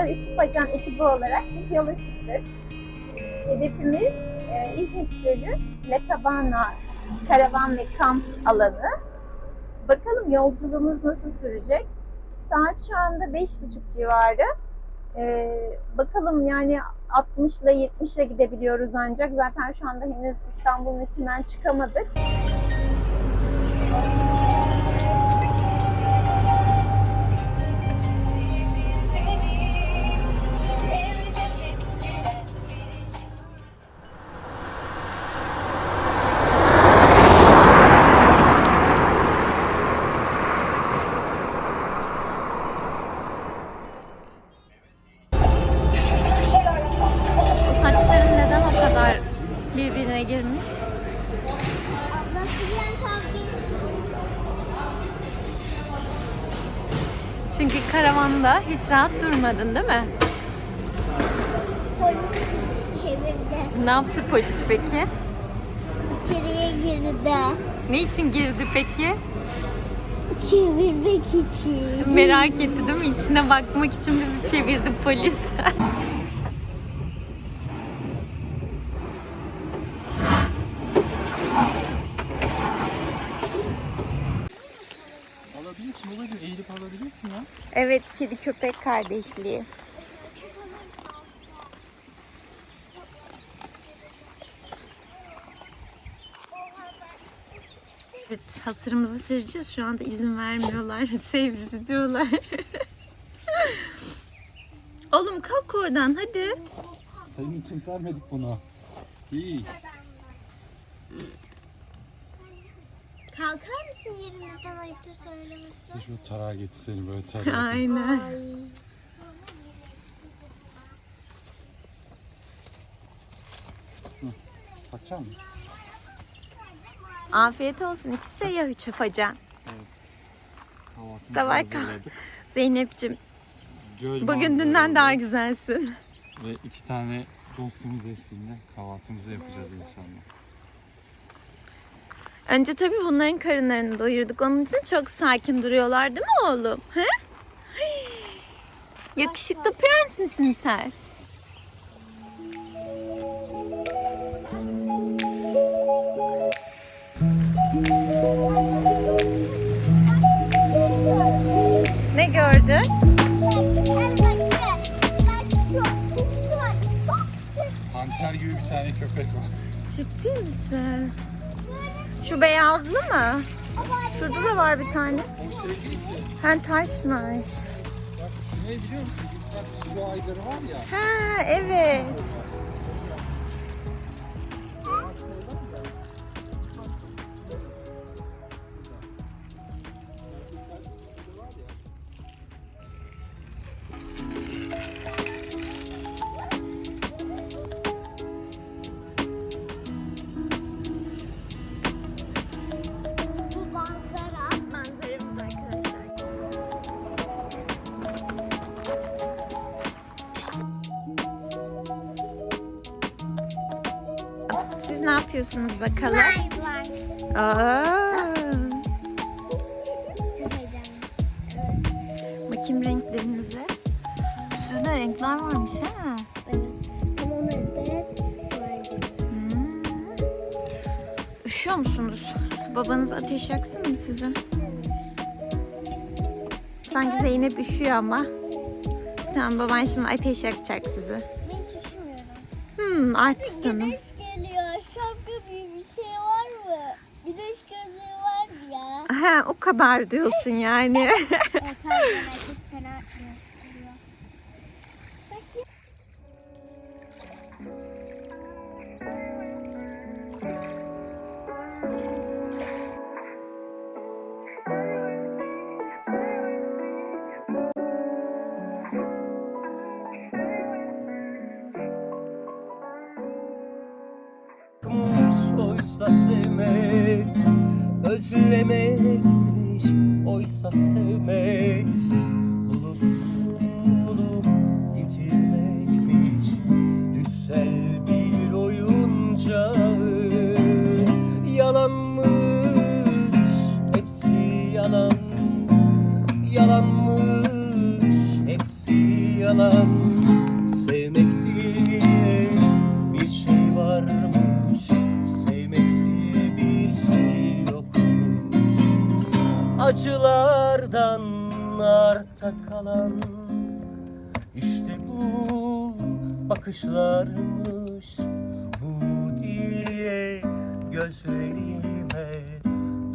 Seyyah Üçü Pacan ekibi olarak biz yola çıktık. Hedefimiz e, İzmit Gölü, La Cabana karavan ve kamp alanı. Bakalım yolculuğumuz nasıl sürecek? Saat şu anda beş buçuk civarı. E, bakalım yani 60 ile 70 ile gidebiliyoruz ancak. Zaten şu anda henüz İstanbul'un içinden çıkamadık. Çünkü karavanda hiç rahat durmadın değil mi? polis bizi çevirdi. Ne yaptı polis peki? İçeriye girdi. Ne için girdi peki? Çevirmek için. Merak etti değil mi? İçine bakmak için bizi çevirdi polis. evet, kedi köpek kardeşliği. Evet, hasırımızı sereceğiz. Şu anda izin vermiyorlar. Sev bizi diyorlar. Oğlum kalk oradan hadi. Senin için sermedik bunu. İyi. Kalkar mısın yerimizden ayıptır söylemesi? Şu tarağa getir seni böyle tarağa. Aynen. Ay. Bakacak mısın? Afiyet olsun. İki seyyah üç afacan. Kahvaltımızı Sabah hazırladık. Zeynep'ciğim Göl bugün manzaralı dünden daha güzelsin. Ve iki tane dostumuz eşliğinde kahvaltımızı yapacağız inşallah. Önce tabii bunların karınlarını doyurduk. Onun için çok sakin duruyorlar değil mi oğlum? He? Yakışıklı prens misin sen? Ne gördün? Panter gibi bir tane köpek var. Ciddi misin? Şu beyazlı mı? Şurada da var bir tane. Ha taşmış. Bak şu ne biliyor musun? Bak su aygırı var ya. Ha evet. Yapıyorsunuz bakalım? Slide var. Aa, Çok heyecanlı. bakayım renklerinize. Şurada renkler varmış ha. Evet. Ama da slide. Hmm. Üşüyor musunuz? Babanız ateş yaksın mı size? Sanki Zeynep üşüyor ama. Tamam baban şimdi ateş yakacak size. Ben hiç üşümüyorum. Hmm artist hanım. Güneş geliyor. Şapka gibi bir şey var mı? Gözlüğü var ya? Ha, o kadar diyorsun yani. Evet çok fena oysa sevmek bulup yitirmekmiş Düşsel bir oyuncağı Yalanmış hepsi yalan. Yalanmış hepsi yalan bakışlarmış bu diye gözlerime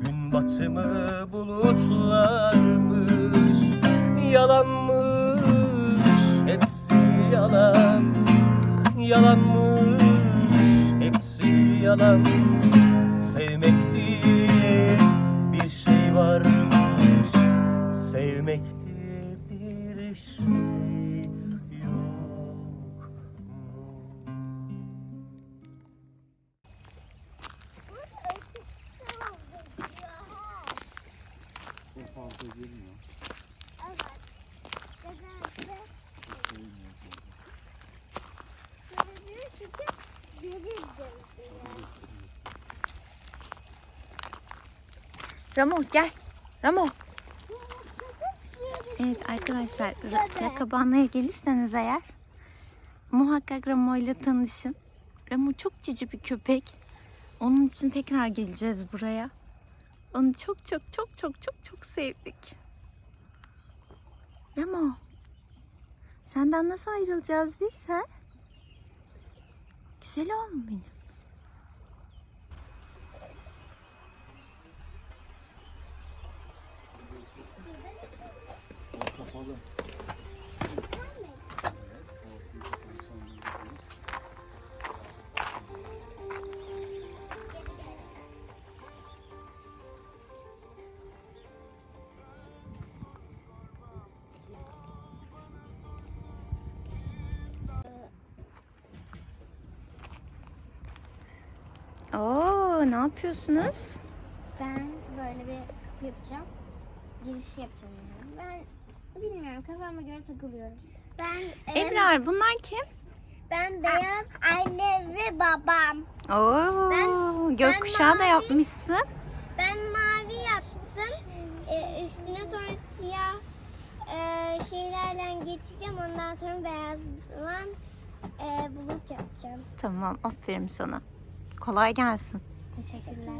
gün batımı bulutlarmış. Yalanmış hepsi yalan. Yalanmış hepsi yalan Ramo gel. Ramo. Evet arkadaşlar Ra- Rakabana'ya gelirseniz eğer muhakkak Ramo ile tanışın. Ramo çok cici bir köpek. Onun için tekrar geleceğiz buraya. Onu çok çok çok çok çok çok sevdik. Ramo. Senden nasıl ayrılacağız biz ha? Güzel oğlum benim. O kapalı. Havasını kapalı sonra. Oo, ne yapıyorsunuz? Ben böyle bir kapı yapacağım. Giriş yapacağım yani. Ben bilmiyorum kafama göre takılıyorum. Ben Ebrar bunlar kim? ben beyaz anne ve babam. Oo, Ben- gökkuşağı da mavi. yapmışsın. Ben mavi yaptım. Ee, üstüne sonra siyah e, şeylerden geçeceğim. Ondan sonra beyazdan e, bulut yapacağım. Tamam, aferin sana. Kolay gelsin. Teşekkürler.